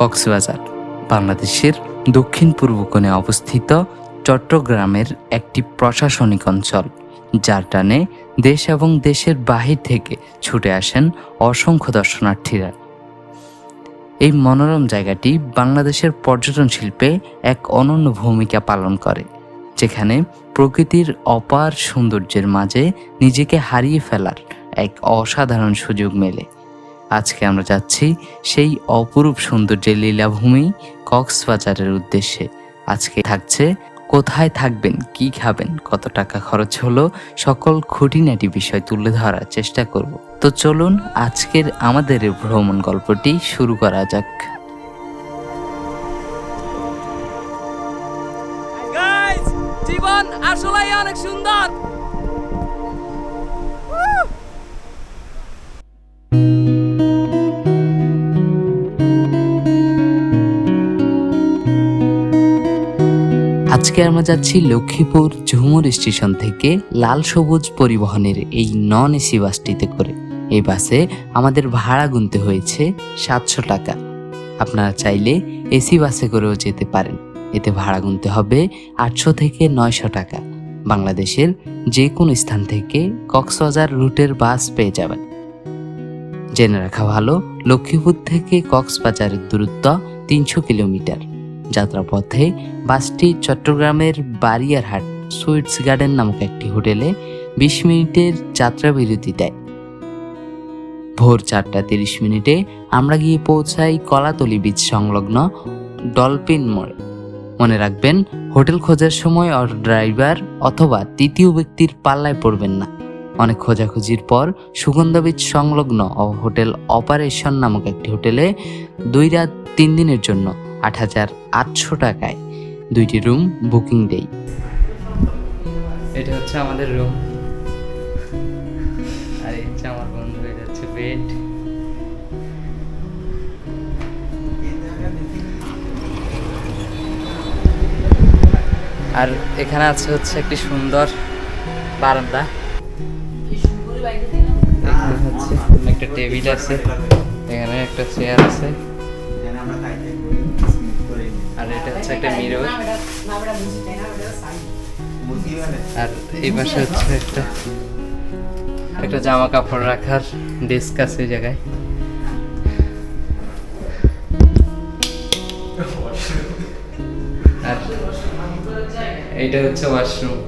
কক্সবাজার, বাংলাদেশের দক্ষিণ পূর্ব কোণে অবস্থিত চট্টগ্রামের একটি প্রশাসনিক অঞ্চল, যার টানে দেশ এবং দেশের বাহির থেকে ছুটে আসেন অসংখ্য দর্শনার্থীরা। এই মনোরম জায়গাটি বাংলাদেশের পর্যটন শিল্পে এক অনন্য ভূমিকা পালন করে, যেখানে প্রকৃতির অপার সৌন্দর্যের মাঝে নিজেকে হারিয়ে ফেলার এক অসাধারণ সুযোগ মেলে। আজকে আমরা যাচ্ছি সেই অপরূপ সৌন্দর্যের লীলাভূমি কক্সবাজারের উদ্দেশ্যে। আজকে থাকছে, কোথায় থাকবেন, কি খাবেন, কত টাকা খরচ হলো, সকল খুঁটিনাটি বিষয় তুলে ধরার চেষ্টা করব। তো চলুন আজকের আমাদের ভ্রমণ গল্পটি শুরু করা যাক। আজকে আমরা যাচ্ছি লক্ষ্মীপুর ঝুমুর স্টেশন থেকে লাল সবুজ পরিবহনের এই নন এসি বাসটিতে করে। এই বাসে আমাদের ভাড়া গুনতে হয়েছে সাতশো টাকা। আপনারা চাইলে এসি বাসে করেও যেতে পারেন। এতে ভাড়া গুনতে হবে আটশো থেকে নয়শো টাকা। বাংলাদেশের যে কোনো স্থান থেকে কক্সবাজার রুটের বাস পেয়ে যাবেন। জেনে রাখা ভালো, লক্ষ্মীপুর থেকে কক্সবাজারের দূরত্ব তিনশো কিলোমিটার। যাত্রাপথে বাসটি চট্টগ্রামের বারিয়ারহাট সুইটস গার্ডেন নামক একটি হোটেলে বিশ মিনিটের যাত্রা বিরতি দেয়। ভোর চারটা তিরিশ মিনিটে আমরা গিয়ে পৌঁছাই কলাতলি বীচ সংলগ্ন ডলফিন মোড়ে। মনে রাখবেন, হোটেল খোঁজার সময় ড্রাইভার অথবা তৃতীয় ব্যক্তির পাল্লায় পড়বেন না। অনেক খোঁজাখুঁজির পর সুগন্ধা বীচ সংলগ্ন ও- হোটেল অপারেশন নামক একটি হোটেলে দুই রাত তিন দিনের জন্য আট হাজার আটশো টাকায় দুইটি রুম বুকিং দেই এটা হচ্ছে আমাদের রুম। আর এই হচ্ছে আমার বন্ধু, এটা হচ্ছে বেড। আর এখানে আছে হচ্ছে একটি সুন্দর বারান্দা। এখানে হচ্ছে একটা টেবিল আছে, এখানে একটা চেয়ার আছে। আর এটা হচ্ছে একটা মিরর আর এই পাশে হচ্ছে একটা একটা জামা কাপড় রাখার ডেস্ক আছে জায়গায়। আর এইটা হচ্ছে ওয়াশরুম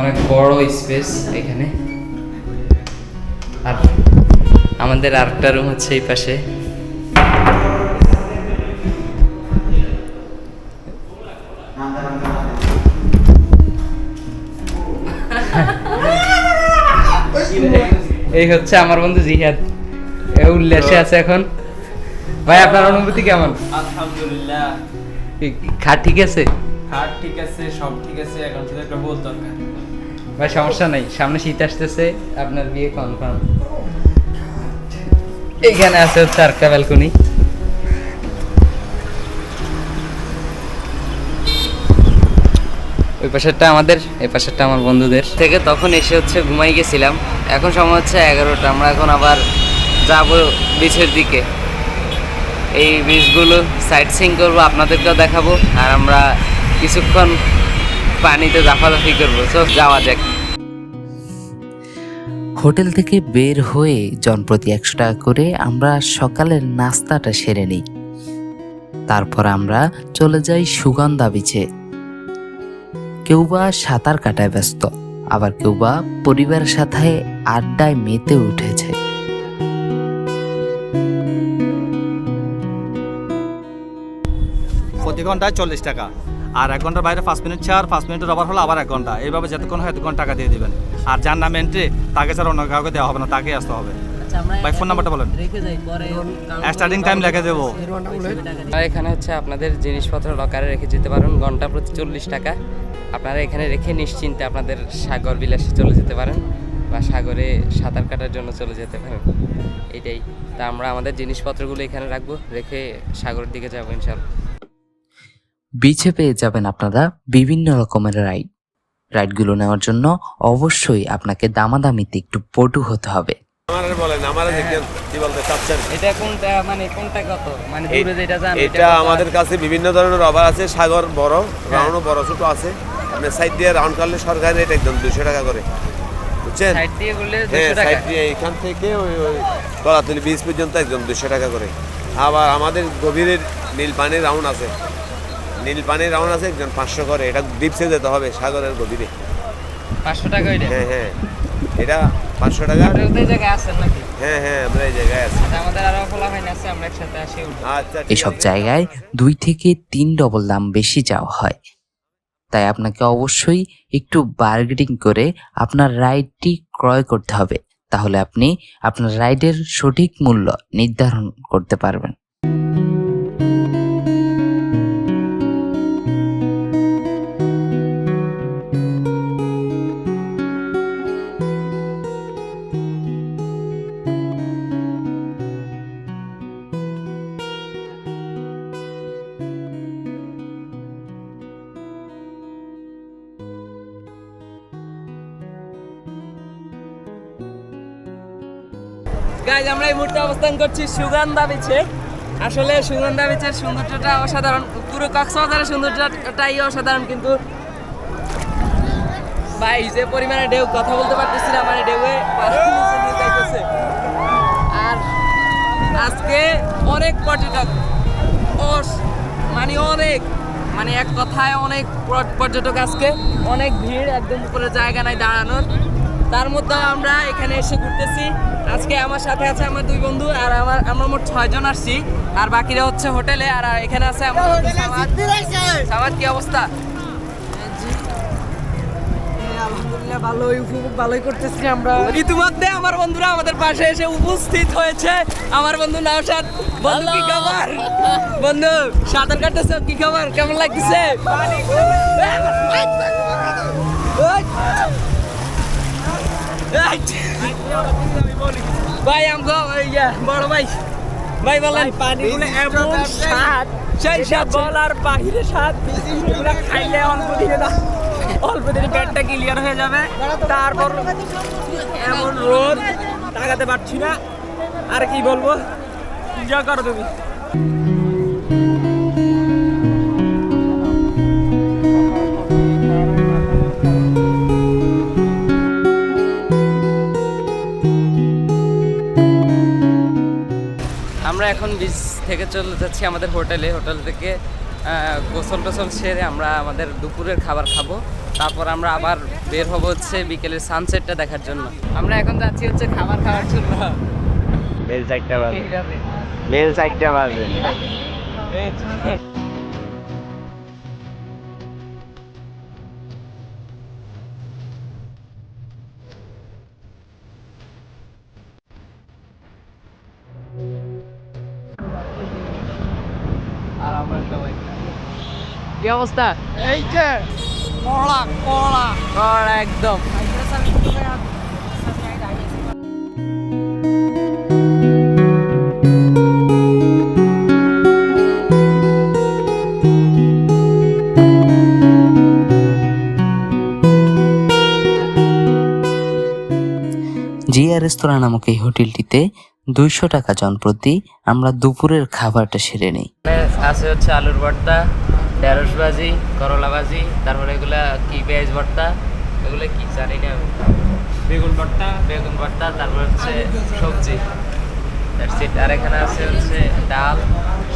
অনেক বড় স্পেস এখানে। আর আমাদের আরেকটা রুম হচ্ছে এই পাশে। এই হচ্ছে আমার বন্ধু জিহাদ। উল্লাসে আছে এখন। ভাই আপনার অনুভূতি কেমন? আলহামদুলিল্লাহ। খাট ঠিক আছে? খাট ঠিক আছে সব ঠিক আছে এখন শুধু একটা বল দরকার। ভাই সমস্যা নাই। সামনে শীত আসতেছে আপনার বিয়ে কনফার্ম এখানে আছে হচ্ছে আরেকটা ব্যালকনি ওই পাশেরটা আমাদের, এই পাশেরটা আমার বন্ধুদের। থেকে তখন এসে হচ্ছে ঘুমাই গেছিলাম। এখন সময় হচ্ছে এগারোটা, আমরা এখন আবার যাব বিচের দিকে। এই বীজগুলো সাইট সিং করব, আপনাদেরকেও দেখাবো, আর আমরা কিছুক্ষণ পানিতে লাফালাফি করব। তো যাওয়া যাক। হোটেল থেকে বের হয়ে জনপ্রতি একশো টাকা করে আমরা সকালের নাস্তাটা সেরে নিই। তারপর আমরা চলে যাই সুগন্ধা বিচে কেউ বা সাঁতার কাটায় ব্যস্ত, আবার কেউ বা পরিবারের সাথে আড্ডায় মেতে উঠেছে। প্রতি ঘন্টায় চল্লিশ টাকা। আর এক ঘণ্টার বাইরে পাঁচ মিনিট ছাড়, পাঁচ মিনিটের ওভার হলো আবার এক ঘণ্টা। এইভাবে যতক্ষণ হয় এতক্ষণ টাকা দিয়ে দিবেন। আর যার নাম এন্ট্রি তাকে ছাড়া অন্য কাউকে দেওয়া হবে না, তাকেই আসতে হবে। ভাই, ফোন নাম্বারটা বলেন। স্টার্টিং টাইম লিখে দেবো। এখানে হচ্ছে আপনাদের জিনিসপত্র লকারে রেখে যেতে পারেন। ঘণ্টা প্রতি চল্লিশ টাকা। আপনারা এখানে রেখে নিশ্চিন্তে আপনাদের সাগর বিলাসে চলে যেতে পারেন বা সাগরে সাঁতার কাটার জন্য চলে যেতে পারেন। এটাই। তা আমরা আমাদের জিনিসপত্রগুলো এখানে রাখব রেখে সাগরের দিকে যাব ইনশাল্লাহ বিচে পেয়ে যাবেন আপনারা বিভিন্ন রকমের রাইড রাইডগুলো নেওয়ার জন্য অবশ্যই আপনাকে দামাদামিতে একটু পটু হতে হবে। আমার বলেন আমার দেখেন কি বলতে চাচ্ছেন। এটা কোনটা মানে কোনটা কত? মানে দূরে যেটা জান এটা আমাদের কাছে বিভিন্ন ধরনের রবার আছে সাগর বড় রাউন্ডও বড় ছোট আছে। আপনি সাইড দিয়ে রাউন্ড করলে সরকারি রেট একদম দুশো টাকা করে। বুঝছেন? সাইড দিয়ে করলে হ্যাঁ সাইড দিয়ে এখান থেকে ওই ওই বীজ পর্যন্ত একদম দুশো টাকা করে। আবার আমাদের গভীরের নীল পানির রাউন্ড আছে। নীল পানির রাউন্ড আছে একজন পাঁচশো করে। এটা ডিপসে যেতে হবে সাগরের গভীরে। 500 টাকা হ্যাঁ হ্যাঁ। এটা পাঁচশো টাকা? আপনি ওই জায়গায় আছেন নাকি? হ্যাঁ হ্যাঁ আমরা এই জায়গায় আছি। আচ্ছা, আমাদের আরও খোলা হয় না আছে আমরা একসাথে আসি উঠবো। আচ্ছা এসব জায়গায় দুই থেকে তিন ডবল দাম বেশি যাওয়া হয়। তাই আপনাকে অবশ্যই একটু বার্গেটিং করে আপনার রাইডটি ক্রয় করতে হবে। তাহলে আপনি আপনার রাইডের সঠিক মূল্য নির্ধারণ করতে পারবেন। এই মুহূর্তে অবস্থান করছি সুগন্ধা বিচে আসলে সুগন্ধা বিচের সৌন্দর্যটা অসাধারণ। পুরো কক্সবাজারের সৌন্দর্যটাই অসাধারণ কিন্তু। ভাই, যে পরিমাণে ঢেউ, কথা বলতে পারতেছি না মানে ঢেউয়ে। আর আজকে অনেক পর্যটক মানে অনেক মানে এক কথায় অনেক পর্যটক আজকে। অনেক ভিড়, একদম উপরে জায়গা নাই দাঁড়ানোর। তার মধ্যে আমরা এখানে এসে ঘুরতেছি। আজকে আমার সাথে আছে আমার দুই বন্ধু আর আমার আমরা মোট ছয়জন আসছি। আর বাকিরা হচ্ছে হোটেলে আর এখানে আছে আমার সামাদ। কি অবস্থা? ভালোই উপভোগ ভালোই করতেছি আমরা। ইতিমধ্যে আমার বন্ধুরা আমাদের পাশে এসে উপস্থিত হয়েছে। আমার বন্ধু নওশাদ বন্ধু কি খবর? বন্ধু সাঁতার কাটতেছ? কি খবর? কেমন লাগতেছে? ভাই আমগো ইয়া বড় ভাই। ভাই বলেন পানিগুলো এমন স্বাদ সেই স্বাদ বলার বাহিরে স্বাদ এগুলো খাইলে অল্প দিনে না অল্প দিনে পেটটা ক্লিয়ার হয়ে যাবে। তারপর এমন রোদ তাকাতে পারছি না। আর কি বলব? এনজয় করো তুমি। এখন বিচ থেকে চলে যাচ্ছি আমাদের হোটেলে। হোটেল থেকে গোসল টোসল সেরে আমরা আমাদের দুপুরের খাবার খাব। তারপর আমরা আবার বের হব হচ্ছে বিকেলের সানসেটটা দেখার জন্য। আমরা এখন যাচ্ছি হচ্ছে খাবার খাওয়ার জন্য। বেল চারটা বাজে। বেল চারটা বাজে। অবস্থা? এই যে কড়া কড়া কড়া একদম। জিয়া রেস্তোরাঁ নামক এই হোটেলটিতে দুইশো টাকা জনপ্রতি আমরা দুপুরের খাবারটা সেরে নিই। আছে হচ্ছে আলুর ভর্তা ঢেঁড়স ভাজি করলা ভাজি তারপরে এগুলা কি পেঁয়াজ ভর্তা এগুলো কি জানি না আমি। বেগুন ভর্তা। বেগুন ভর্তা তারপর হচ্ছে সবজি. আর এখানে আছে হচ্ছে ডাল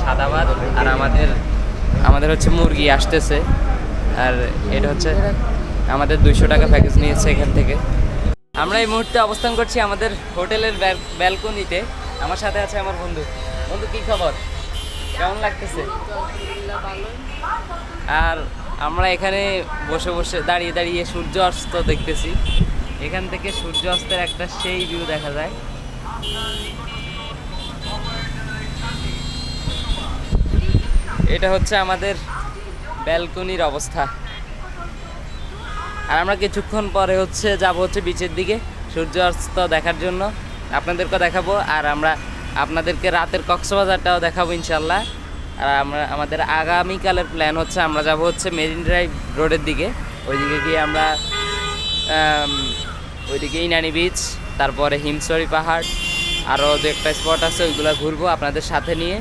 সাদা ভাত আর আমাদের আমাদের হচ্ছে মুরগি আসতেছে। আর এটা হচ্ছে আমাদের দুইশো টাকা প্যাকেজ নিয়েছে এখান থেকে। আমরা এই মুহূর্তে অবস্থান করছি আমাদের হোটেলের ব্যালকনিতে। আমার সাথে আছে আমার বন্ধু। বন্ধু কি খবর? কেমন লাগতেছে? আর আমরা এখানে বসে বসে দাঁড়িয়ে দাঁড়িয়ে সূর্য অস্ত দেখতেছি। এখান থেকে সূর্য অস্তের একটা সেই ভিউ দেখা যায়। এটা হচ্ছে আমাদের ব্যালকনির অবস্থা। আর আমরা কিছুক্ষণ পরে হচ্ছে যাব হচ্ছে বিচের দিকে, সূর্য অস্ত দেখার জন্য। আপনাদেরকে দেখাবো, আর আমরা আপনাদেরকে রাতের কক্সবাজারটাও দেখাবো ইনশাল্লাহ আর আমরা, আমাদের আগামীকালের প্ল্যান হচ্ছে আমরা যাব হচ্ছে মেরিন ড্রাইভ রোডের দিকে। ওইদিকে গিয়ে আমরা ওইদিকে ইনানি বিচ তারপরে হিমসরি পাহাড় আরও দু একটা স্পট আছে, ওইগুলো ঘুরবো আপনাদের সাথে নিয়ে।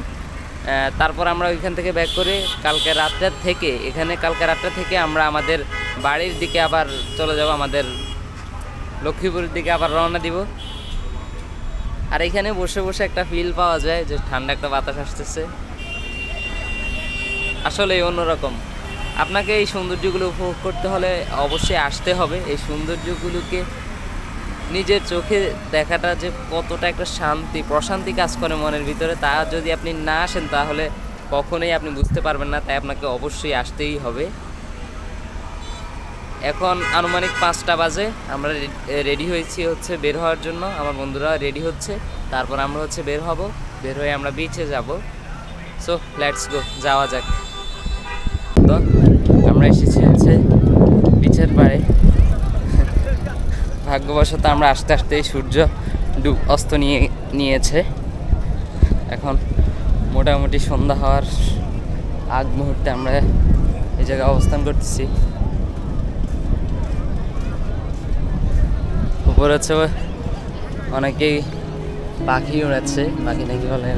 তারপর আমরা ওইখান থেকে ব্যাক করে কালকে রাতটা থেকে, এখানে কালকে রাতটা থেকে আমরা আমাদের বাড়ির দিকে আবার চলে যাব, আমাদের লক্ষ্মীপুরের দিকে আবার রওনা দিব। আর এখানে বসে বসে একটা ফিল পাওয়া যায় যে ঠান্ডা একটা বাতাস আসতেছে। আসলে অন্যরকম। আপনাকে এই সৌন্দর্যগুলো উপভোগ করতে হলে অবশ্যই আসতে হবে। এই সৌন্দর্যগুলোকে নিজের চোখে দেখাটা যে কতটা একটা শান্তি, প্রশান্তি কাজ করে মনের ভিতরে, তা যদি আপনি না আসেন তাহলে কখনোই আপনি বুঝতে পারবেন না। তাই আপনাকে অবশ্যই আসতেই হবে। এখন আনুমানিক পাঁচটা বাজে। আমরা রেডি হয়েছি হচ্ছে বের হওয়ার জন্য। আমার বন্ধুরা রেডি হচ্ছে। তারপর আমরা হচ্ছে বের হব। বের হয়ে আমরা বিচে যাব। সো লেটস গো যাওয়া যাক। তো, আমরা এসেছি হচ্ছে বিচের পাড়ে। ভাগ্যবশত আমরা আস্তে আস্তে সূর্য ডুব অস্ত নিয়ে, নিয়েছে। এখন মোটামুটি সন্ধ্যা হওয়ার আগ মুহূর্তে আমরা এই জায়গায় অবস্থান করতেছি। উপরে হচ্ছে অনেকেই পাখি উড়াচ্ছে পাখি নাকি বলে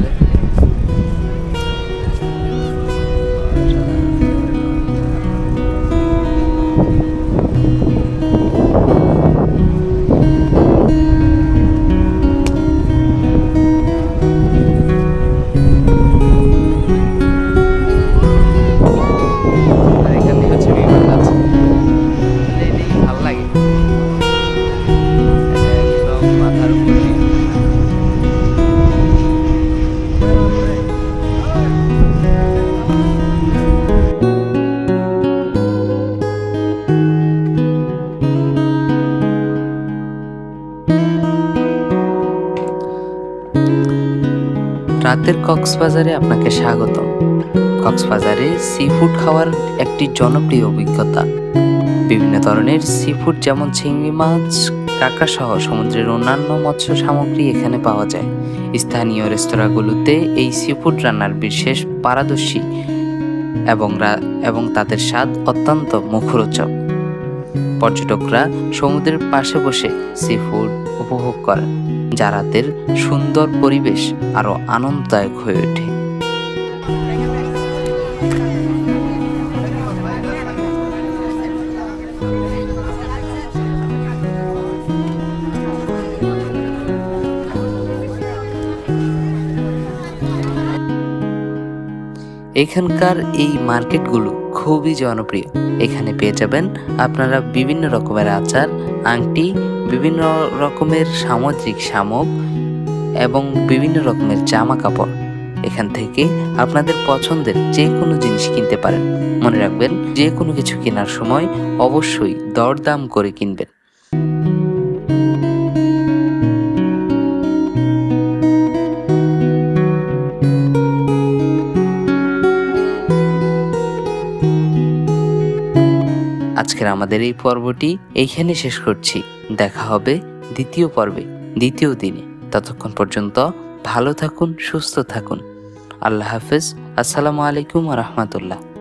রাতের কক্সবাজারে আপনাকে স্বাগতম। কক্সবাজারে সি ফুড খাওয়ার একটি জনপ্রিয় অভিজ্ঞতা। বিভিন্ন ধরনের সি ফুড যেমন চিংড়ি মাছ, কাঁকড়া সহ সমুদ্রের অন্যান্য মৎস্য সামগ্রী এখানে পাওয়া যায়। স্থানীয় রেস্তোরাঁগুলোতে এই সি ফুড রান্নার বিশেষ পারদর্শী এবং এবং তাদের স্বাদ অত্যন্ত মুখরোচক। পর্যটকরা সমুদ্রের পাশে বসে সি ফুড উপভোগ করেন। যা রাতের সুন্দর পরিবেশ আরও আনন্দদায়ক হয়ে ওঠে। এখানকার এই মার্কেটগুলো খুবই জনপ্রিয়। এখানে পেয়ে যাবেন আপনারা বিভিন্ন রকমের আচার, আংটি বিভিন্ন রকমের সামুদ্রিক শামুক এবং বিভিন্ন রকমের জামা কাপড় এখান থেকে আপনাদের পছন্দের যে কোনো জিনিস কিনতে পারেন। মনে রাখবেন যে কোনো কিছু কেনার সময় অবশ্যই দরদাম করে কিনবেন। আজকের আমাদের এই পর্বটি এইখানে শেষ করছি। দেখা হবে দ্বিতীয় পর্বে, দ্বিতীয় দিনে। ততক্ষণ পর্যন্ত ভালো থাকুন, সুস্থ থাকুন। আল্লাহ হাফেজ। আসসালামু আলাইকুম রহমতুল্লাহ।